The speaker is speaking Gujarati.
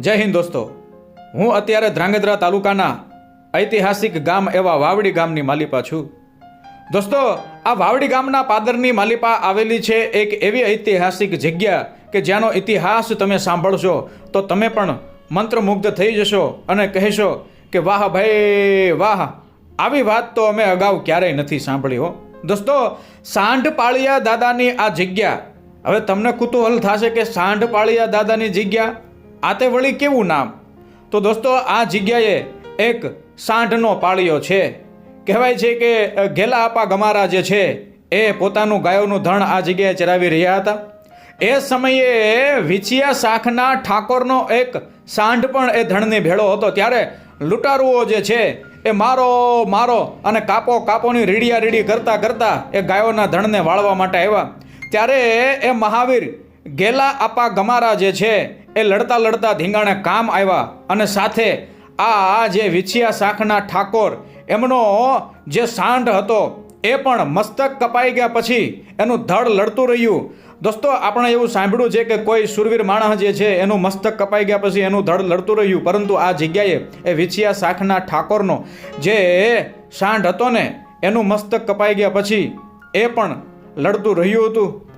જય હિન્દ દોસ્તો. હું અત્યારે ધ્રાંગધ્રા તાલુકાના ઐતિહાસિક ગામ એવા વાવડી ગામની માલિપા છું. દોસ્તો, આ વાવડી ગામના પાદરની માલિપા આવેલી છે એક એવી ઐતિહાસિક જગ્યા કે જ્યાંનો ઇતિહાસ તમે સાંભળશો તો તમે પણ મંત્રમુગ્ધ થઈ જશો અને કહેશો કે, વાહ ભાઈ, વાહ, આવી વાત તો અમે અગાઉ ક્યારેય નથી સાંભળી હો. દોસ્તો, સાંઢપાળિયા દાદાની આ જગ્યા, હવે તમને કુતૂહલ થશે કે સાંઢપાળિયા દાદાની જગ્યા આ તે વળી કેવું નામ? તો દોસ્તો, આ જગ્યાએ એક સાંઢનો પાળિયો છે. કહેવાય છે કે ઘેલા આપા ગમારા જે છે, એ પોતાનું ગાયોનું ધણ આ જગ્યાએ ચરાવી રહ્યા હતા. એ સમયે વિછિયા શાખના ઠાકોરનો એક સાંઢ પણ એ ધણની ભેળો હતો. ત્યારે લૂંટારુઓ જે છે, એ મારો મારો અને કાપો, કાપોની રીડિયા રીડી કરતા કરતા એ ગાયોના ધણને વાળવા માટે આવ્યા. ત્યારે એ મહાવીર ગેલા આપા ગમારા જે છે એ લડતા લડતા ધીંગાણે કામ આવ્યા અને સાથે આ જે વિછિયા શાખના ઠાકોર, એમનો જે સાંઢ હતો, એ પણ મસ્તક કપાઈ ગયા પછી એનું ધડ લડતું રહ્યું. દોસ્તો, આપણે એવું સાંભળ્યું છે કે કોઈ સુરવીર માણસ જે છે, એનું મસ્તક કપાઈ ગયા પછી એનું ધડ લડતું રહ્યું. પરંતુ આ જગ્યાએ એ વિછિયા શાખના ઠાકોરનો જે સાંઢ હતો ને, એનું મસ્તક કપાઈ ગયા પછી એ પણ લડતું રહ્યું હતું.